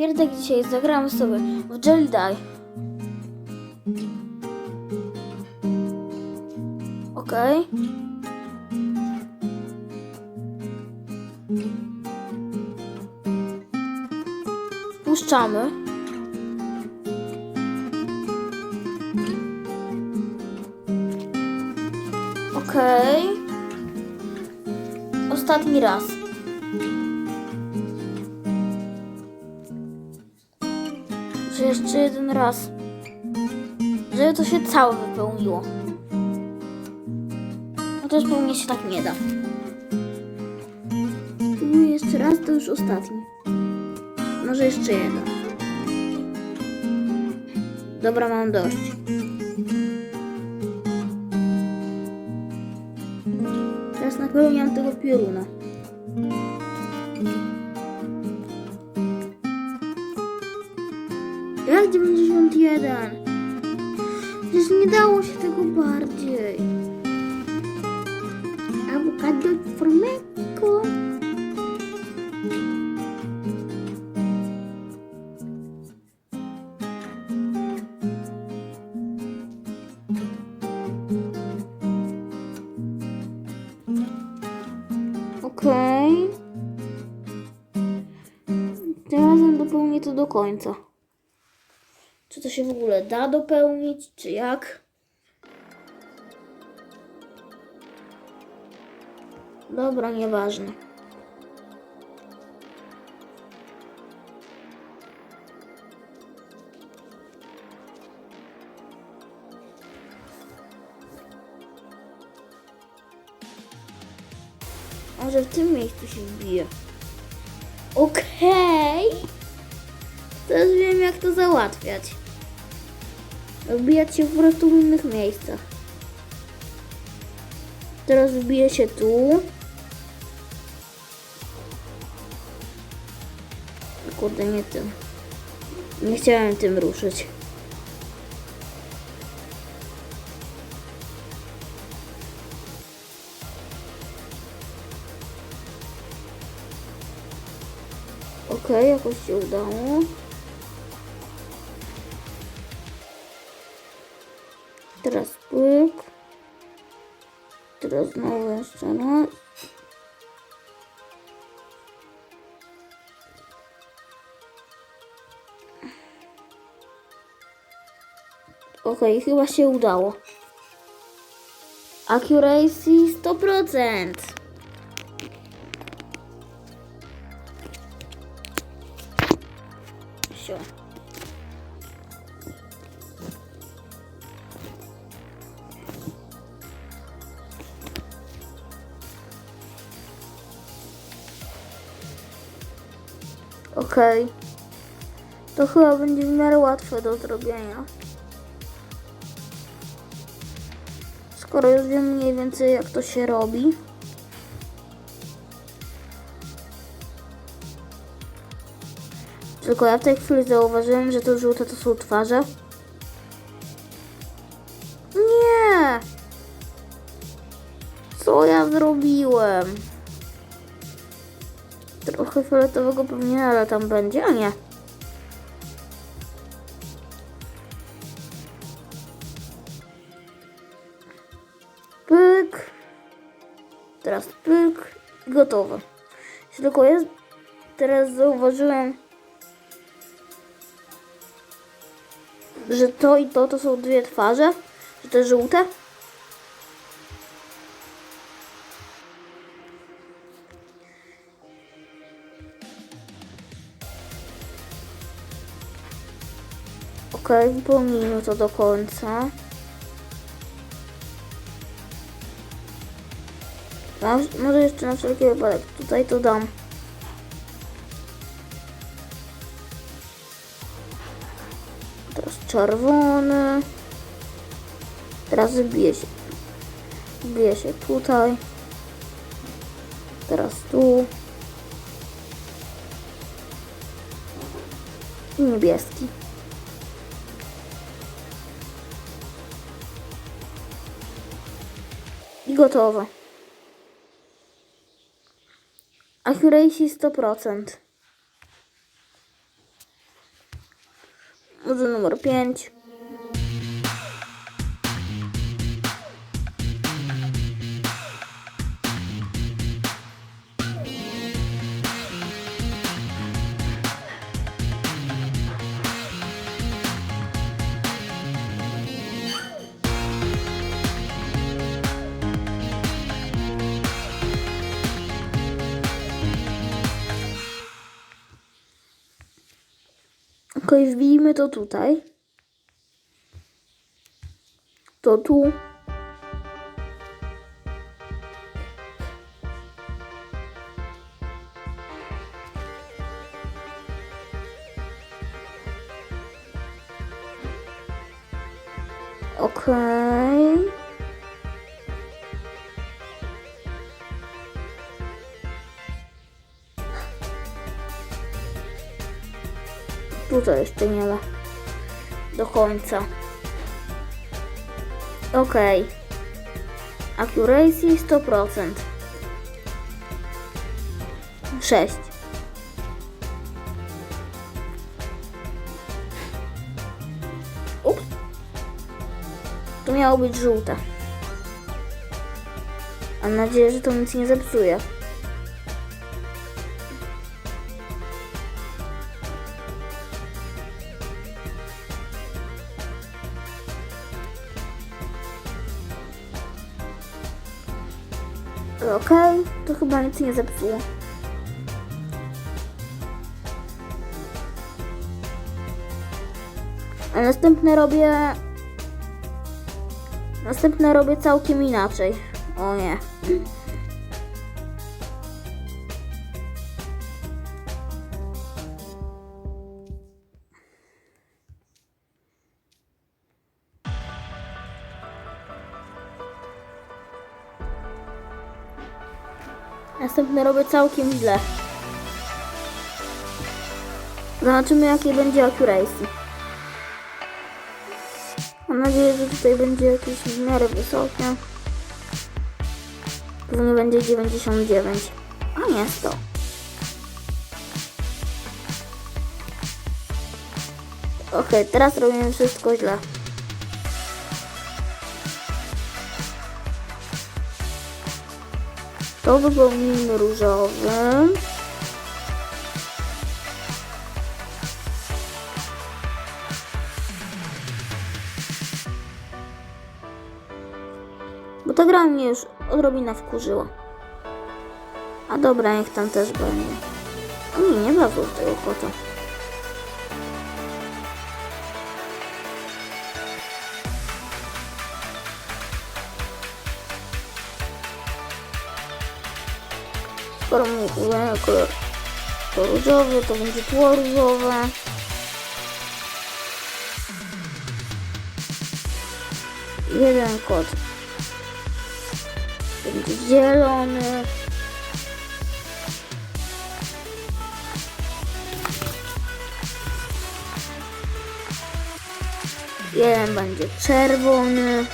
piątek dzisiaj zagramy sobie w Jelly Die. Okej. Puszczamy. Okej. Ostatni raz. Jeszcze jeden raz. Żeby to się całe wypełniło. Chociaż pewnie się tak nie da. Spróbuję jeszcze raz, to już ostatni. Może jeszcze jeden. Dobra, mam dość. Teraz napełniam tego pioruna. 91? Przecież nie dało się tego bardziej. Awokado formeko. Okej. Tym razem dopełnię to do końca. Czy to się w ogóle da dopełnić, czy jak? Dobra, nieważne. Może w tym miejscu się wbije. Okej. Teraz wiem jak to załatwiać. Wbijać się po prostu w innych miejscach. Teraz wbiję się tu. Kurde, nie tym. Nie chciałem tym ruszyć. Okej, jakoś się udało. Dobra, znowu jeszcze raz. Okej, okay, chyba się udało. Accuracy 100%. Sure. Okej. To chyba będzie w miarę łatwe do zrobienia. Skoro już wiem mniej więcej jak to się robi. Tylko ja w tej chwili zauważyłem, że to żółte to są twarze. Nie! Co ja zrobiłem? Trochę fioletowego pewnie, ale tam będzie, a nie. Pyk. Teraz pyk. i Gotowe. Jeśli tylko jest... Teraz zauważyłem, że to i to to są dwie twarze, że te żółte. Wypełnijmy to do końca. Może jeszcze na wszelki wypadek tutaj to dam. Teraz czerwony. Teraz wbije się. Wbije się tutaj. Teraz tu. I niebieski. gotowe. Accuracy 100%. Może numer 5. Okej, wbijmy to tutaj. To tu. Tutaj jeszcze nie ma. Do końca. Okej. Accuracy 100%. 6. Ups. To miało być żółte. Mam nadzieję, że to nic nie zepsuje. Okej, to chyba nic nie zepsuło. A następne robię... Następne robię całkiem inaczej. O nie. Następne robię całkiem źle. Zobaczymy jakie będzie accuracy. Mam nadzieję, że tutaj będzie jakieś w miarę wysokie. Pewnie będzie 99. A nie 100. Okej, teraz robimy wszystko źle. To wypełnimy różowym. Bo ta gra mnie już odrobinę wkurzyła. A dobra, niech tam też będzie. Nie, nie ma tego kota. Skoro mówimy kolor to różowy, to będzie tło różowe. Jeden kot będzie zielony. Jeden będzie czerwony.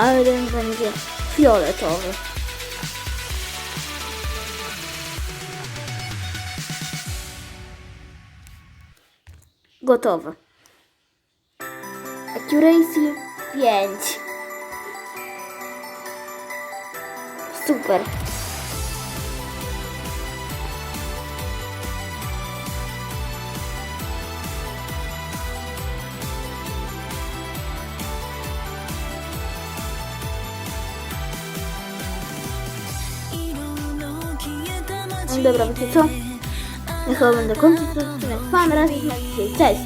A jeden będzie fioletowy. Gotowe. Accuracy 5. Super. Dobra, wiecie co? Ja chyba będę kończyć ten odcinek. Pan raz i cześć.